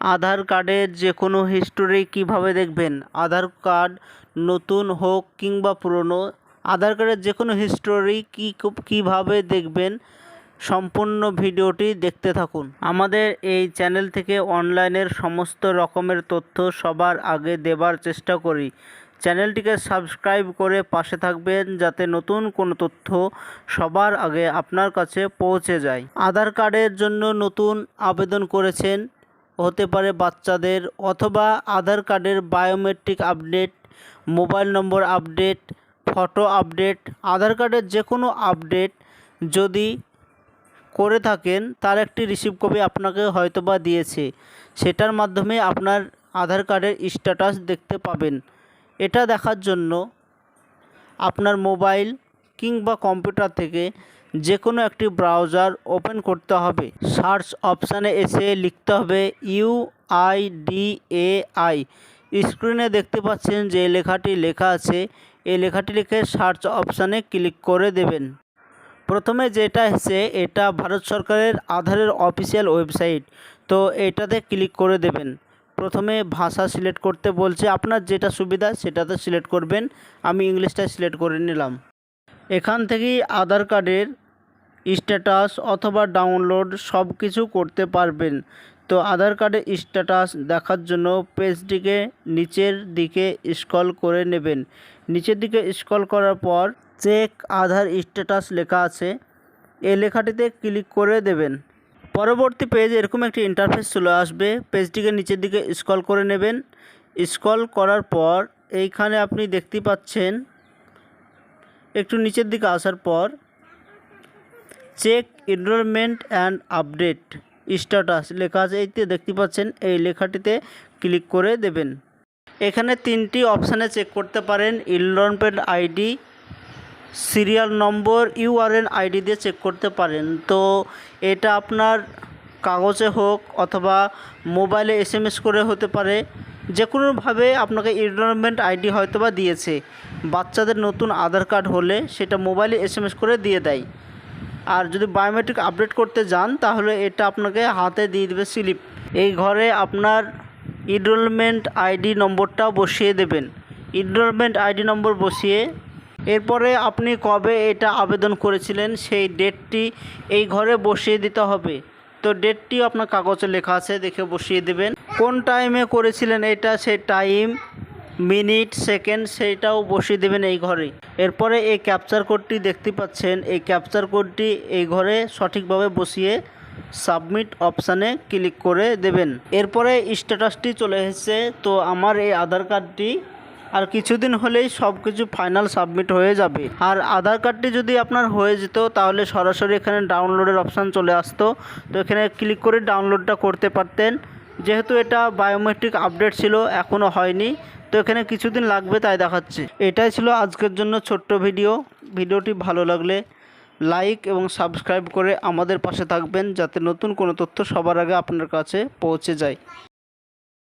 আধার কার্ডের যে কোনো হিস্টোরি কীভাবে দেখবেন? আধার কার্ড নতুন হোক কিংবা পুরনো, আধার কার্ডের যে কোনো হিস্টোরি কী কীভাবে দেখবেন? সম্পূর্ণ ভিডিওটি দেখতে থাকুন। আমাদের এই চ্যানেল থেকে অনলাইনের সমস্ত রকমের তথ্য সবার আগে দেবার চেষ্টা করি। চ্যানেলটিকে সাবস্ক্রাইব করে পাশে থাকবেন যাতে নতুন কোনো তথ্য সবার আগে আপনার কাছে পৌঁছে যায়। আধার কার্ডের জন্য নতুন আবেদন করেছেন হতে পারে বাচ্চাদের অথবা আধার কার্ডের biometric update mobile number update photo update Aadhaar কার্ডের যে কোনো আপডেট যদি করে থাকেন, তার একটি রিসিভ কপি আপনাকে হয়তোবা দিয়েছে। সেটার মাধ্যমে আপনার আধার কার্ডের স্ট্যাটাস দেখতে পাবেন। এটা দেখার জন্য আপনার মোবাইল কিংবা কম্পিউটার থেকে যে কোনো একটি ব্রাউজার ওপেন করতে হবে। সার্চ অপশানে এসে লিখতে হবে U I D A I স্ক্রিনে দেখতে পাচ্ছেন যে লেখাটি লেখা আছে। এই লেখাটি লিখে সার্চ অপশানে ক্লিক করে দেবেন। প্রথমে যেটা এসে এটা ভারত সরকারের আধারের অফিসিয়াল ওয়েবসাইট। তো এটাতে ক্লিক করে দেবেন। প্রথমে ভাষা সিলেক্ট করতে বলছে। আপনার যেটা সুবিধা, সেটাতে সিলেক্ট করবেন। আমি ইংলিশটা সিলেক্ট করে নিলাম। এখান থেকেই আধার কার্ডের স্ট্যাটাস অথবা ডাউনলোড সব কিছু করতে পারবেন। তো আধার কার্ডের স্ট্যাটাস দেখার জন্য পেজটিকে নিচের দিকে স্ক্রল করে নেবেন। নিচের দিকে স্ক্রল করার পর চেক আধার স্ট্যাটাস লেখা আছে। এই লেখাটিতে ক্লিক করে দেবেন। পরবর্তী পেজ এরকম একটি ইন্টারফেস চলে আসবে। পেজটিকে নিচের দিকে স্ক্রল করে নেবেন। স্ক্রল করার পর এইখানে আপনি দেখতে পাচ্ছেন একটু নিচের দিকে আসার পর check enrolment and update status লেখা আছে এইতে দেখতে পাচ্ছেন, এই লেখাটিতে ক্লিক করে দেবেন। এখানে তিনটি অপশানে চেক করতে পারেন enrolment ID serial number URN ID দিয়ে চেক করতে পারেন। তো এটা আপনার কাগজে হোক অথবা মোবাইলে এসএমএস করে হতে পারে। যে কোনোভাবে আপনাকে এনরোলমেন্ট আইডি হয়তো বা দিয়েছে। বাচ্চাদের নতুন আধার কার্ড হলে সেটা মোবাইলে এসএমএস করে দিয়ে দেয়। আর যদি বায়োমেট্রিক আপডেট করতে যান, তাহলে এটা আপনাকে হাতে দিয়ে দেবে স্লিপ এই ঘরে আপনার এনরোলমেন্ট আইডি নম্বরটা বসিয়ে দেবেন। এনরোলমেন্ট আইডি নম্বর বসিয়ে এরপরে আপনি কবে এটা আবেদন করেছিলেন, সেই ডেটটি এই ঘরে বসিয়ে দিতে হবে। তো ডেটটি আপনার কাগজে লেখা আছে, দেখে বসিয়ে দেবেন। কোন টাইমে করেছিলেন এটা সেই টাইম মিনিট সেকেন্ড সেইটাও বসিয়ে দেবেন এই ঘরে। এরপরে এই ক্যাপচার কোডটি দেখতে পাচ্ছেন। এই ক্যাপচার কোডটি এই ঘরে সঠিকভাবে বসিয়ে সাবমিট অপশানে ক্লিক করে দেবেন। এরপরে স্ট্যাটাসটি চলে এসেছে। তো আমার এই আধার কার্ডটি আর কিছুদিন হলেই সব কিছু ফাইনাল সাবমিট হয়ে যাবে। আর আধার কার্ডটি যদি আপনার হয়ে যেত, তাহলে সরাসরি এখানে ডাউনলোডের অপশান চলে আসতো। তো এখানে ক্লিক করে ডাউনলোডটা করতে পারতেন। যেহেতু এটা বায়োমেট্রিক আপডেট ছিল এখনও হয়নি। তো এখানে কিছুদিন লাগবে তাই দেখাচ্ছে। এটাই ছিল আজকের জন্য ছোট্ট ভিডিও। ভিডিওটি ভালো লাগলে লাইক এবং সাবস্ক্রাইব করে আমাদের পাশে থাকবেন, যাতে নতুন কোনো তথ্য সবার আগে আপনার কাছে পৌঁছে যায়।